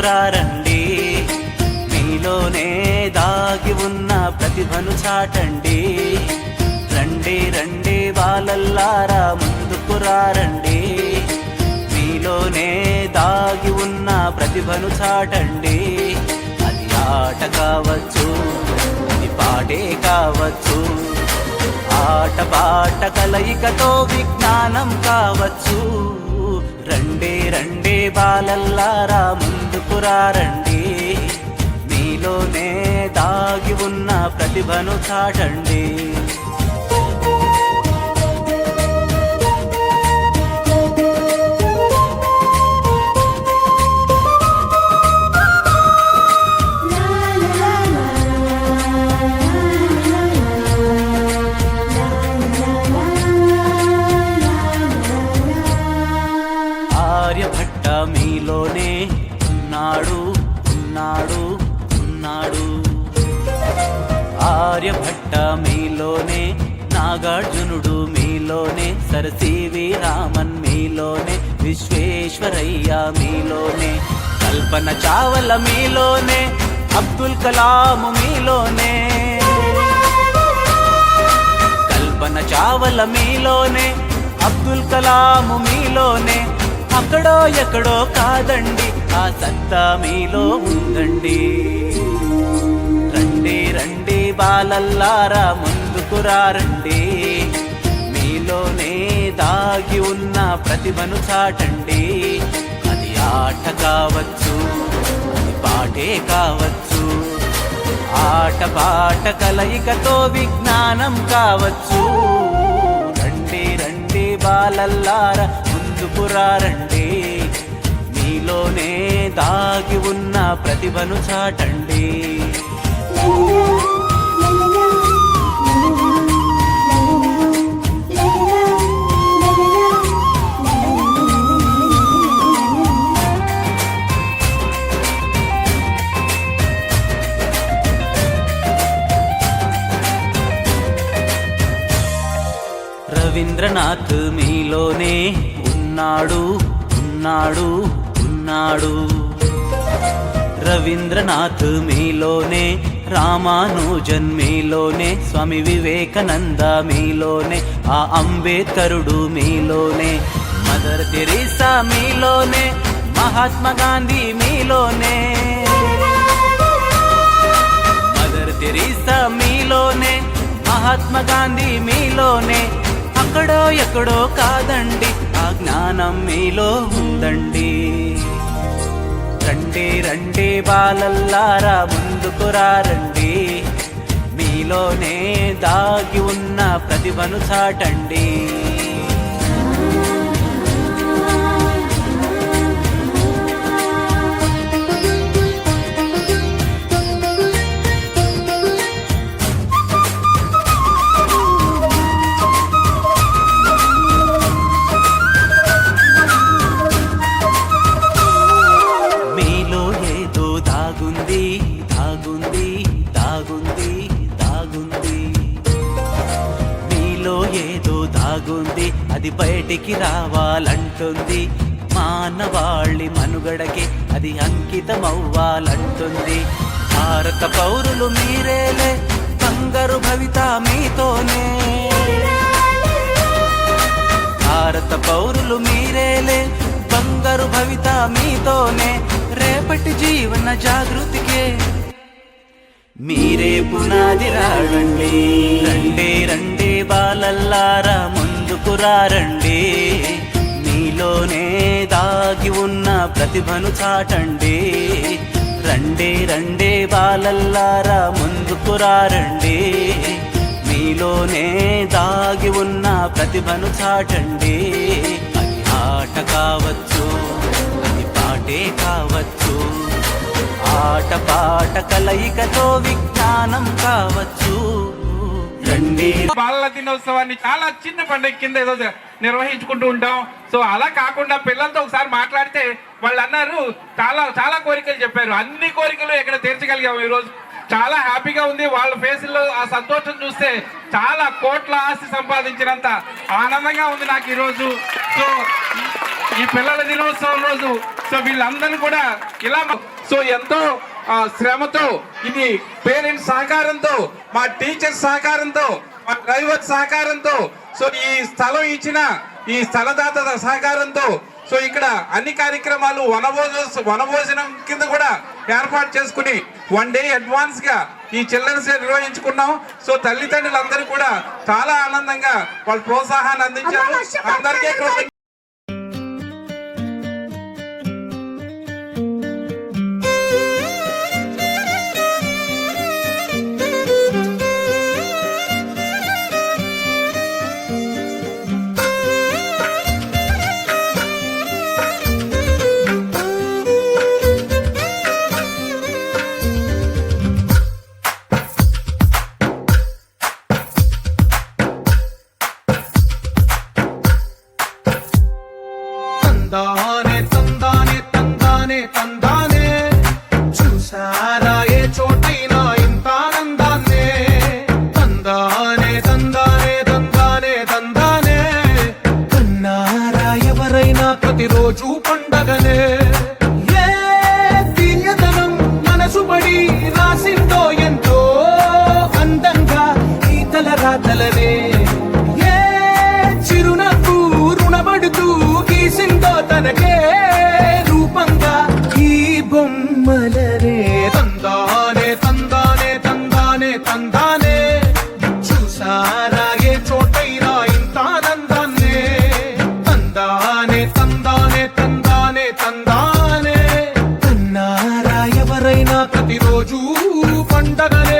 రారండి మీలోనే దాగి ఉన్న ప్రతిభను చాటండి. రండి రండి బాలల్లారా ముందుకు రారండి. మీలోనే దాగి ఉన్న ప్రతిభను చాటండి. అది ఆట కావచ్చు అది పాటే కావచ్చు. ఆట పాట కలయికతో విజ్ఞానం కావచ్చు. రండి రండి బాలల్లారా రారండి రండి. మీలోనే దాగి ఉన్న ప్రతిభను చాటండి. నాగార్జునుడు మీలోనే సరసీవి రామన్ మీలోనే విశ్వేశ్వరయ్య మీలోనే కల్పన చావల మీలోనే అబ్దుల్ కలాం మీలోనే. కల్పన చావల మీలోనే అబ్దుల్ కలాం మీలోనే అక్కడో ఎక్కడో కాదండి ఆ సత్తా మీలో ఉందండి. రండి రండి బాలల్లారా ముందుకు రండి మీలోనే దాగి ఉన్న ప్రతిభను చాటండి. అది ఆట కావచ్చు అది పాటే కావచ్చు. ఆట పాట కలయికతో విజ్ఞానం కావచ్చు. రండి రండి బాలల్లార ముందుకు రండి మీలోనే దాగి ఉన్న ప్రతిభను చాటండి. నాథ్ మీలోనే ఉన్నాడు ఉన్నాడు ఉన్నాడు. రవీంద్రనాథ్ మీలోనే రామానుజన్ మీలోనే స్వామి వివేకానంద మీలోనే ఆ అంబేద్కరుడు మీలోనే మదర్ తెరీసా మీలోనే మహాత్మా గాంధీ మీలోనే. మదర్ తెరీసా మీలోనే మహాత్మా గాంధీ మీలోనే ఎక్కడో ఎక్కడో కాదండి. ఆ జ్ఞానం మీలో ఉందండి. రండి రండి బాలల్లారా ముందుకు రండి మీలోనే దాగి ఉన్న ప్రతిభను చాటండి. రావాలంటుంది మానవాళి మనుగడకి అది అంకితమవ్వాలంటుంది. భారత పౌరులు మీరేలే బంగారు భవిత మీతోనే. భారత పౌరులు మీరేలే బంగారు భవిత మీతోనే. రేపటి జీవన జాగృతికే మీరే పునాది రాడండి రండి రండే బాలల్లారా ముందుకు రండి మీలోనే దాగి ఉన్న ప్రతిభను చాటండి. రండే రండే బాలల్లారా ముందుకు రండి మీలోనే దాగి ఉన్న ప్రతిభను చాటండి. అది ఆట కావచ్చు అది పాటే కావచ్చు. ఆట పాట కలయికతో విజ్ఞానం కావచ్చు. బాలల దినోత్సవాన్ని చాలా చిన్న పండుగ కింద ఏదో నిర్వహించుకుంటూ ఉంటాం. సో అలా కాకుండా పిల్లలతో ఒకసారి మాట్లాడితే వాళ్ళు అన్నారు చాలా చాలా కోరికలు చెప్పారు. అన్ని కోరికలు ఇక్కడ తీర్చగలిగాము ఈరోజు. చాలా హ్యాపీగా ఉంది. వాళ్ళ ఫేసుల్లో ఆ సంతోషం చూస్తే చాలా కోట్ల ఆస్తి సంపాదించినంత ఆనందంగా ఉంది నాకు ఈరోజు. సో ఈ పిల్లల దినోత్సవం రోజు సో వీళ్ళందరూ కూడా ఇలా సో ఎంతో శ్రమతో ఇది పేరెంట్స్ సహకారంతో మా టీచర్ సహకారంతో మా డ్రైవర్ సహకారంతో సో ఈ స్థలం ఇచ్చిన ఈ స్థలదాత సహకారంతో సో ఇక్కడ అన్ని కార్యక్రమాలు వనభోజ వనభోజనం కింద కూడా ఏర్పాటు చేసుకుని వన్ డే అడ్వాన్స్గా ఈ చిల్డ్రన్స్ డే నిర్వహించుకున్నాం. సో తల్లిదండ్రులందరూ కూడా చాలా ఆనందంగా వాళ్ళ ప్రోత్సాహాన్ని అందించారు. అందరికీ తందానే తందానే తందానే తందానే. చూసారా ఏ చోటైనా ఇంత ఆనందాన్నే? తందానే తందానే తందానే తందానే. కన్నారా ఎవరైనా ప్రతిరోజు పండగనే? ఏ రాసిందో ఎంతో అందంగా ఈ తల రాతలనే పండగనే ఒక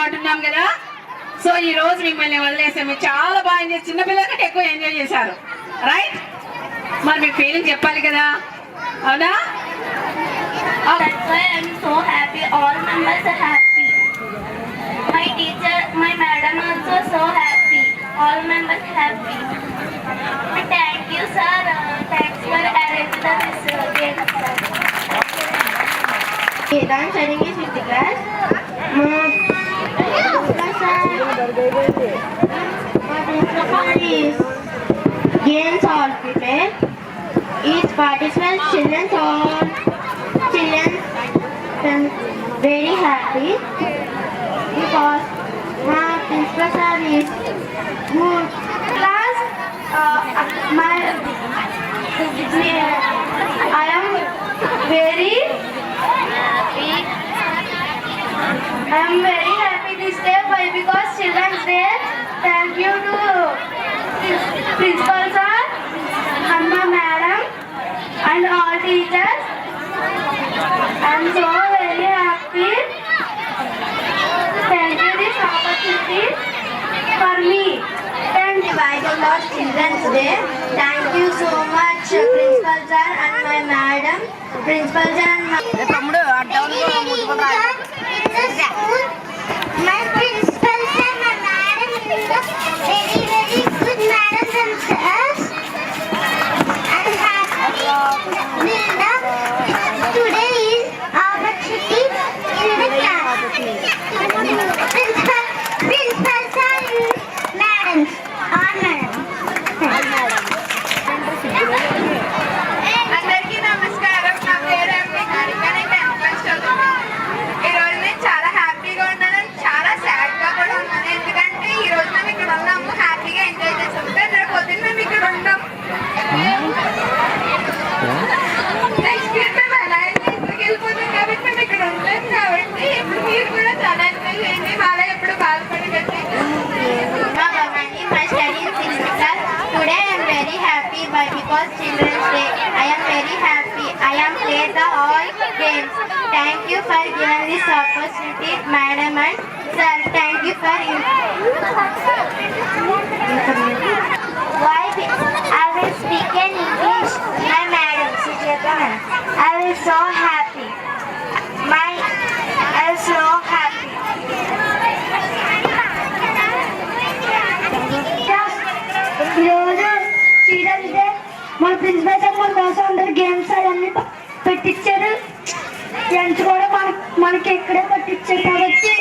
చదువు అంటున్నాం కదా సో ఈ రోజు మిమ్మల్ని వదిలేసాం మీరు చాలా బాగా ఎంజాయ్ చిన్న పిల్లల కంటే ఎక్కువ ఎంజాయ్ చేశారు రైట్ మరి మీ ఫీలింగ్ చెప్పాలి కదా అవునా That's why I'm so happy. All members are happy. My teacher, my madam also so happy. All members happy. Thank you, sir. Uh, thanks for arranging this uh, game, sir. Okay, I'm studying in fifth class. Mm. Is games all prepared. Each participant children all children very happy because my principal is good. Class, uh, my I am very happy. I am very happy this day why because Children's Day. Thank you to principal sir and my madam and all teachers. I'm so very happy. Thank you this opportunity for me. Thank you. By the Lord Children's Day. Thank you so much, uh, Principal sir and my madam. Principal sir and my. My principal sir, my madam. very, very good madams and sirs. And ねえ is so happy. My is so happy. ఈరోజు children's day మన principal sir మన కోసం అందరు games అవన్నీ పెట్టించారు lunch కూడా మన మనకి ఇక్కడే పెట్టించారు కాబట్టి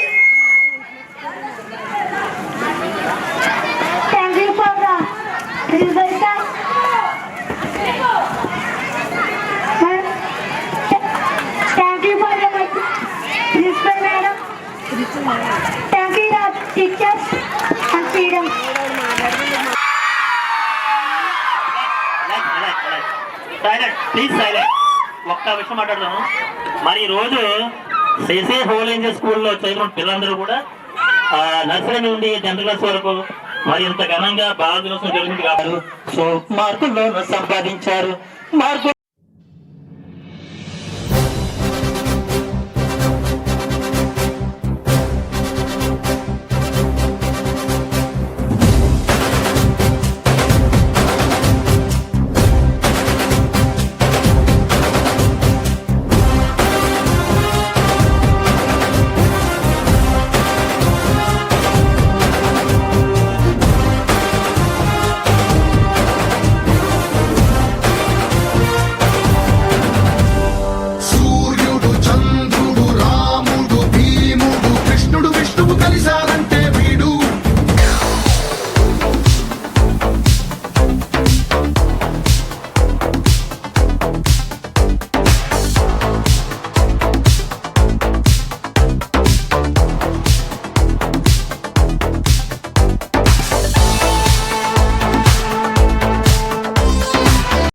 thank you for principal sir thank you for principal madam thank you teachers and freedom silent please silent ఒక్క విషయం మాట్లాడదాము. మరి ఈ రోజు శ్రీశ్రీ హోల్ ఏంజల్ స్కూల్లో చదువుకున్న పిల్లలందరూ కూడా ఆ, నర్సరీ నుండి టెన్త్ క్లాస్ వరకు మరి ఇంత ఘనంగా బాగా దినోత్సవం జరిగింది కాబట్టి. సో మార్కుల్లో సంపాదించారు. మార్కులు